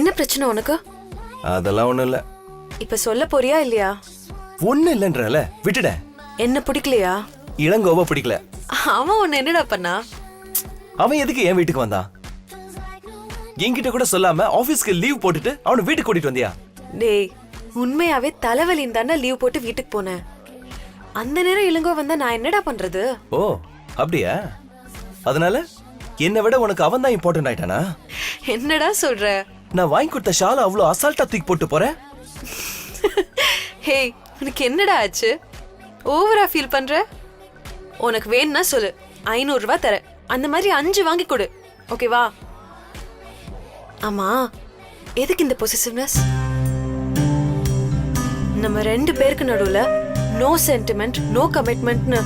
என்ன பிரச்சனை உனக்கு? அதெல்லாம் ஒண்ணும் இல்ல. இப்ப சொல்ல போறியா இல்லையா? ஒண்ணு இல்லைன்றல விட்டுட என்ன பிடிக்கலையா? இளங்கோவ பிடிக்கல. அவன் உன்னை என்னடா பண்ணா? அவன் எதுக்கு என் வீட்டுக்கு வந்தான்? என்கிட்ட கூட சொல்லாம ஆபீஸ்க்கு லீவ் போட்டுட்டு அவனை வீட்டுக்கு கூட்டிட்டு வந்தியா? டேய் உண்மையாவே தலைவலின்னு தானே லீவ் போட்டு வீட்டுக்கு போனேன். அந்த நேரம் இளங்கோ வந்தா நான் என்னடா பண்றது? ஓ அப்படியா? அதனால என்னை விட உனக்கு அவன் தான் இம்பார்ட்டன்ட் ஆயிட்டானா? என்னடா சொல்ற? நான் வாங்கி கொடுத்த ஷாலை அவ்வளோ அசால்ட்டா தூக்கி போட்டு போறேன்? ஹேய் உனக்கு என்னடா ஆச்சு? ஓவரா ஃபீல் பண்ற? உனக்கு வேணும்னா சொல்லு. ஐநூறு ரூபாய் தரேன். அந்த மாதிரி அஞ்சு வாங்கி கொடு. ஓகேவா ஆமா. எதுக்கு இந்த பொசிசிவ்னஸ் நம்ம ரெண்டு பேருக்கு நடுவுல நோ சென்டிமெண்ட் நோ கமிட்மெண்ட்னு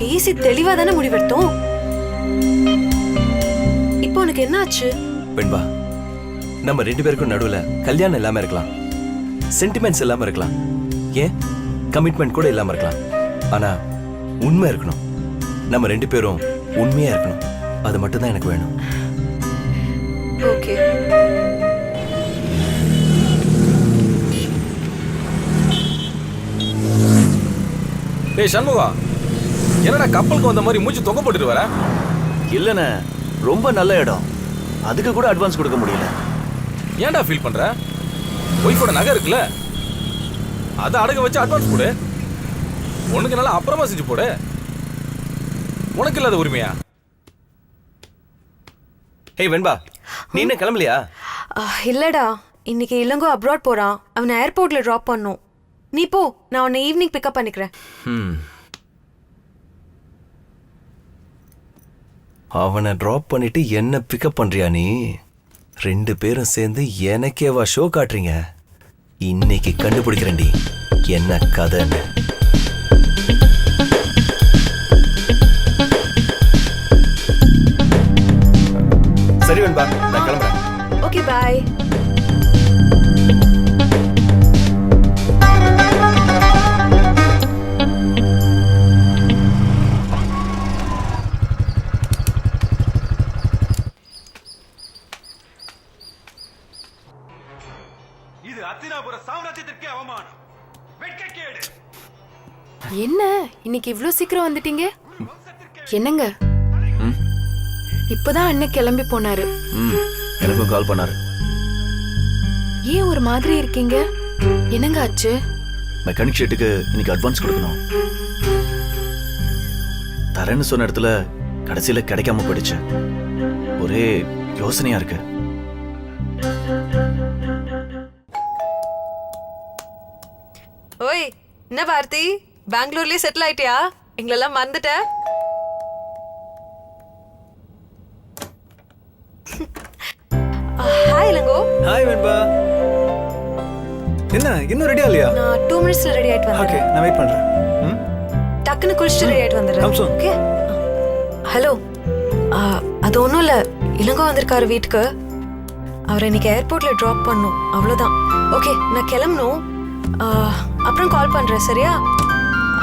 பேசி தெளிவா தானே முடிவெடுத்தோம்? இப்போ உனக்கு என்ன ஆச்சு வெண்பா நம்ம ரெண்டு பேருக்கும் நடுவுல கல்யாணம் இல்லாம இருக்கலாம். சென்டிமெண்ட்ஸ் இல்லாம இருக்கலாம். ஏன்? கமிட்மெண்ட் கூட இல்லாம இருக்கலாம். ஆனா உண்மை இருக்கணும். நம்ம ரெண்டு பேரும் உண்மையா இருக்கணும். அது மட்டும் தான் எனக்கு வேணும். ஓகே டேய் சண்முகா. என்னடா கப்பலுக்கு வந்த மாதிரி மூச்சு தொங்க போட்டுட்டு வர? இல்லைண்ணே ரொம்ப நல்ல இடம். அதுக்கு கூட அட்வான்ஸ் கொடுக்க முடியல. ஏன்டா ஃபீல் பண்ற? ஒய்ஃபோட நகை இருக்குல்ல? அதை அடகு வச்சு அட்வான்ஸ் கொடு உனக்கு நல்லா அப்புறமா செஞ்சு போடு. உனக்கு இல்லாத உரிமையா? ஹேய் வெண்பா நீ என்ன கிளம்பலையா? இல்லடா. இன்னைக்கு இளங்கோ அப்ராட் போறான். அவனை ஏர்போர்ட்ல டிராப் பண்ணும். நீ போ நான் உன்னை ஈவினிங் பிக்கப் பண்ணிக்கிறேன். ம் அவனை ட்ராப் பண்ணிட்டு என்ன பிக்கப் பண்றியா நீ? ரெண்டு பேரும் சேர்ந்து எனக்கேவா ஷோ காட்டுறீங்க? இன்னைக்கு கண்டுபிடிக்கிறேன்டி. என்ன கதைன்னு? அத்தினாபுர சாம்ராஜ்யத்திற்கே அவமானம். வெட்கக்கேடு. என்ன? இன்னைக்கு இவ்ளோ சீக்கிரம் வந்துட்டீங்க? என்னங்க? இப்பதான் அண்ணன் கிளம்பி போனாரு. எனக்கும் கால் பண்ணாரு. ஏன் ஒரு மாதிரி இருக்கீங்க? என்னங்க ஆச்சு? மெக்கானிக் ஷெட்டுக்கு இன்னைக்கு அட்வான்ஸ் கொடுக்கணும். தரேன்னு சொன்ன இடத்துல கடைசியில கிடைக்காம போயிடுச்சு. ஒரே யோசனையா இருக்கு. என்ன பாரதி பெங்களூர்லயே செட்டில் ஆயிட்டியா? எங்களெல்லாம் மறந்துட்ட? ஹாய் இளங்கோ. ஹாய் வெண்பா. என்ன இன்னும் ரெடியா இல்லையா? நான் டூ மினிட்ஸ்ல ரெடி ஆயிட்டு ஓகே வந்துடுறேன் நான் வெயிட் பண்றேன். டக்குன்னு குளிச்சுட்டு ரெடி ஆயிட்டு வந்துடுறேன். ஓகே ஹலோ அது ஒன்றும் இல்லை. இளங்கோ வந்திருக்காரு வீட்டுக்கு. அவரை இன்னைக்கு ஏர்போர்ட்ல ட்ராப் பண்ணும். அவ்வளோதான் ஓகே நான் கிளம்பணும். ஆ, அப்புறம் கால் பண்றேன் சரியா?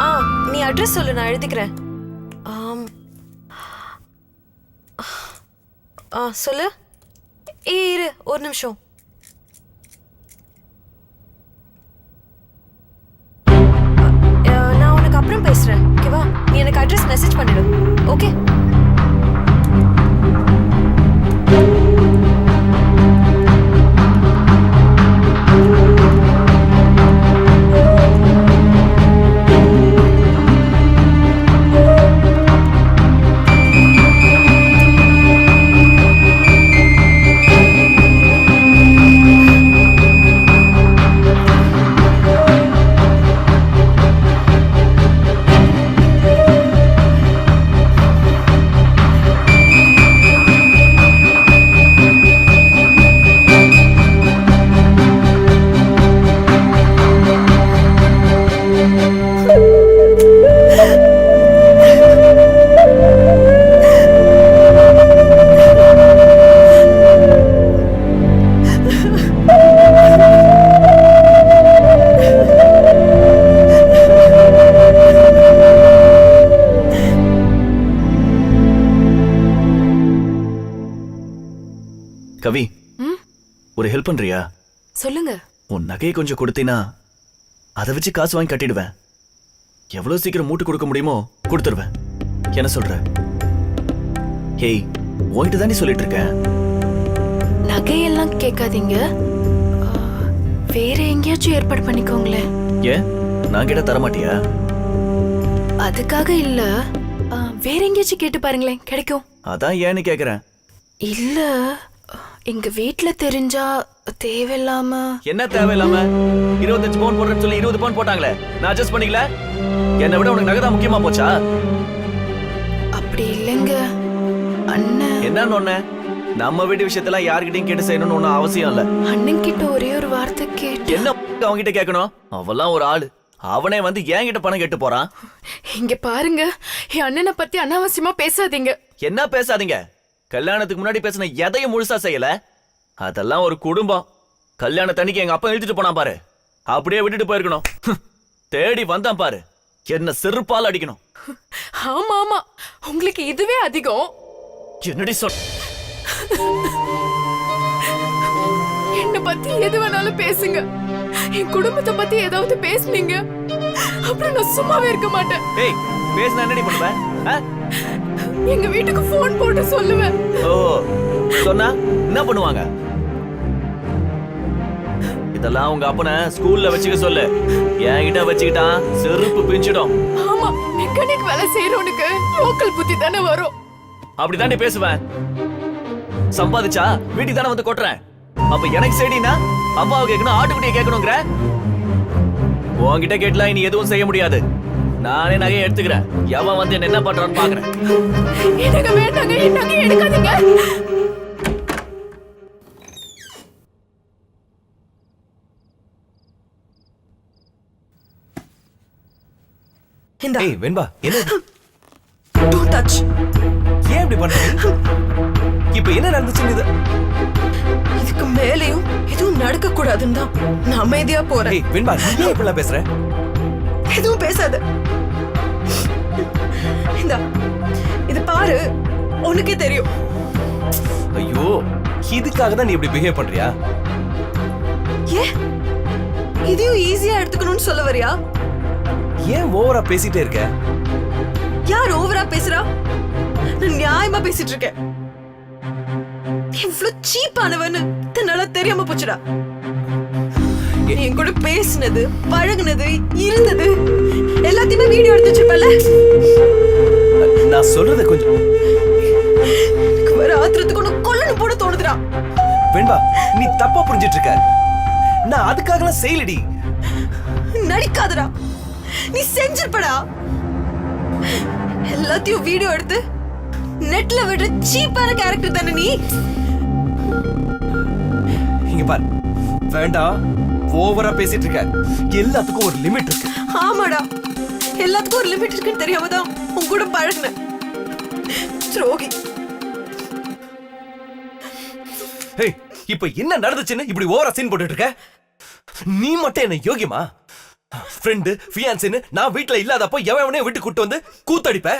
ஆ நீ அட்ரஸ் சொல்லு நான் எழுதிக்கிறேன். ஆ சொல்லு. ஏ இரு ஒரு நிமிஷம். நான் உனக்கு அப்புறம் பேசுறேன் ஓகேவா நீ எனக்கு அட்ரஸ் மெசேஜ் பண்ணிடு ஓகே ஒரு ஹெல்ப் பண்றியா? சொல்லுங்க. உன் நகையை கொஞ்சம் கொடுத்தீனா அதை வச்சு காசு வாங்கி கட்டிடுவேன். எவ்வளவு சீக்கிரம் மூட்டு கொடுக்க முடியுமோ கொடுத்துருவேன். என்ன சொல்ற? ஹேய் உன்கிட்ட தானே சொல்லிட்டு இருக்கேன் நகையெல்லாம் கேட்காதீங்க. வேற எங்கேயாச்சும் ஏற்பாடு பண்ணிக்கோங்களேன். ஏன்? நான் கிட்ட தரமாட்டியா? அதுக்காக இல்ல. வேற எங்கேயாச்சும் கேட்டு பாருங்களேன். கிடைக்கும். அதான் ஏன்னு கேக்குறேன். இல்ல. எங்க வீட்ல தெரிஞ்சா தேவையில்லாம. என்ன தேவையில்லாம? இருபத்தஞ்சு பவுன் போடுறேன்னு சொல்லி இருபது பவுன் போட்டாங்களே. நான் அட்ஜஸ்ட் பண்ணிக்கல? என்னை விட உனக்கு நகை முக்கியமா போச்சா? அப்படி இல்லைங்க. அண்ணன். என்னன்னு ஒண்ணு நம்ம வீட்டு விஷயத்தெல்லாம் யார்கிட்டயும் கேட்டு செய்யணும்னு ஒண்ணும் அவசியம் இல்ல. அண்ணன் கிட்ட ஒரே ஒரு வார்த்தை கேட்டு. என்ன அவன்கிட்ட கேட்கணும்? அவெல்லாம் ஒரு ஆளு. அவனே வந்து என்கிட்ட பணம் கேட்டு போறான். இங்க பாருங்க. என் அண்ணனை பத்தி அனாவசியமா பேசாதீங்க. என்ன பேசாதீங்க? கல்யாணத்துக்கு முன்னாடி பேசின எதையும் முழுசா செய்யல? அதெல்லாம் ஒரு குடும்பம். கல்யாணத்தன்னைக்கு எங்க அப்பா இழுத்துட்டு போனான் பாரு. அப்படியே விட்டுட்டு போயிருக்கணும். தேடி வந்தான் பாரு. என்ன செருப்பால் அடிக்கணும். ஆமா ஆமா. உங்களுக்கு இதுவே அதிகம். என்னடி சொல் என்ன பத்தி எது வேணாலும் பேசுங்க. என் குடும்பத்தை பத்தி ஏதாவது பேசுனீங்க. அப்புறம் நான் சும்மாவே இருக்க மாட்டேன். ஏய் பேசினா என்னடி பண்ணுவேன்? எங்க வீட்டுக்கு ஃபோன் போட்டு சொல்லுவேன். ஓ சொன்னா என்ன பண்ணுவாங்க? இதெல்லாம் உங்க அப்பனை ஸ்கூல்ல வச்சுக்க சொல்லு. என்கிட்ட வச்சுக்கிட்டான் செருப்பு பிஞ்சிடும். ஆமா மெக்கானிக் வேலை செய்யறவனுக்கு லோக்கல் புத்தி தானே வரும். அப்படிதானே பேசுவேன்? சம்பாதிச்சா வீட்டுக்கு தானே வந்து கொட்டுறேன். அப்ப எனக்கு சரினா அப்பாவை கேட்கணும் ஆட்டுக்குட்டியை கேட்கணுங்கிற? உன்கிட்ட கேட்டலாம் இனி எதுவும் செய்ய முடியாது. நானே நகையை எடுத்துக்கிறேன். எவன் வந்து என்ன என்ன பண்றான்னு பாக்குறேன் எனக்கு வேண்டாங்க என் நகையை எடுக்காதீங்க. இந்த. ஏய் வெண்பா என்ன இது? டோன்ட் டச் ஏன் இப்படி பண்ற? இப்ப என்ன நடந்துச்சுன்னு இது? இதுக்கு மேலேயும் எதுவும் நடக்க கூடாதுன்னு தான் நான் அமைதியா போறேன். ஏய் வெண்பா நீ ஏன் இப்படிலாம் பேசுற? எதுவும் பேசாத. இந்த இது பாரு உனக்கே தெரியும். ஐயோ இதுக்காக தான் நீ இப்படி பிஹேவ் பண்றியா? ஏ இதையும் ஈஸியா எடுத்துக்கணும்னு சொல்ல வரியா? ஏன் ஓவரா பேசிட்டே இருக்க? யார் ஓவரா பேசுறா? நான் நியாயமா பேசிட்டு இருக்கேன். இவ்வளவு சீப்பானவன்னு தன்னால தெரியாம போச்சுடா. என் கூட பேசினது பழகுனது இருந்தது. எல்லாத்தையுமே வீடியோ எடுத்து வச்சிருப்பல நான் சொல்றத கொஞ்சம் எனக்கு வர ஆத்திரத்துக்கு ஒண்ணு கொல்லணும் போட தோணுதுடா. வெண்பா நீ தப்பா புரிஞ்சிட்டு இருக்க நான் அதுக்காகலாம் செய்யலடி. நடிக்காதடா. நீ செஞ்சிருப்படா. எல்லாத்தையும் வீடியோ எடுத்து நெட்ல விடுற சீப்பான கேரக்டர் தானே நீ. இங்க பார். வேண்டாம் ஓவரா பேசிட்டு இருக்க. எல்லாத்துக்கும் ஒரு லிமிட் இருக்கு. ஆமாடா. எல்லாத்துக்கும் ஒரு லிமிட் இருக்குன்னு தெரியாம தான் உன் கூட பழகுனேன் துரோகி. ஏய் இப்ப என்ன நடந்துச்சுன்னு இப்படி ஓவரா சீன் போட்டுட்டு இருக்க? நீ மட்டும் என்ன யோகியமா? ஃப்ரெண்டு ஃபியான்சின்னு நான் வீட்ல இல்லாதப்போ எவன் எவனையும் விட்டு கூட்டு வந்து கூத்தடிப்ப?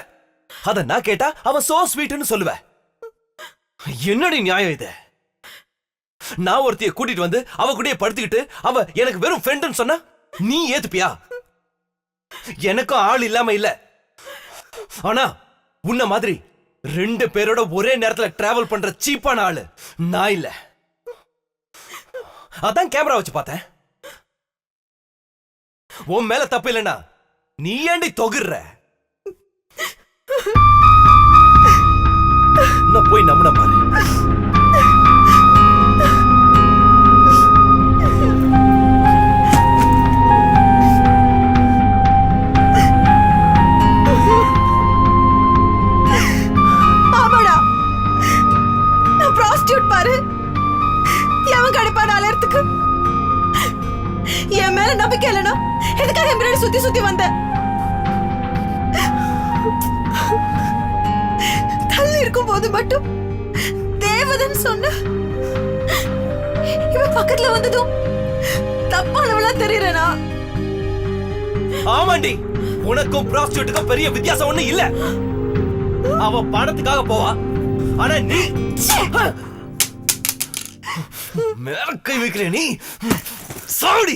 அத நான் கேட்டா அவன் சோ ஸ்வீட்னு சொல்லுவ. என்னடி நியாயம் இது? நான் ஒருத்திய கூட்டிட்டு வந்து அவ கூடயே படுத்துக்கிட்டு அவ எனக்கு வெறும் ஃப்ரெண்டுன்னு சொன்னா நீ ஏத்துப்பியா? எனக்கும் ஆள் இல்லாம இல்ல. ஆனா உன்ன மாதிரி ரெண்டு பேரோட ஒரே நேரத்துல டிராவல் பண்ற சீப்பான ஆளு நான் இல்ல. அதான் கேமரா வச்சு பார்த்தேன். உன் மேல தப்பு இல்லைன்னா நீ ஏண்டி தொகுற? நான் போய் நம்பின பாரு. பாரு. எவன் கிடைப்பா நாளத்துக்கு என் மேல நம்பிக்கை இல்லைனா எதுக்காக என் பின்னாடி சுத்தி சுத்தி வந்த? தள்ளி இருக்கும் போது மட்டும் தேவதன் சொன்ன இவன் பக்கத்துல வந்ததும் தப்பானவளா தெரியறனா? ஆமாண்டி உனக்கும் ப்ராஸ்டியூட்டுக்கும் பெரிய வித்தியாசம் ஒண்ணு இல்ல. அவ பணத்துக்காக போவா. ஆனா நீ மேல கை வைக்கிறே நீ சாடி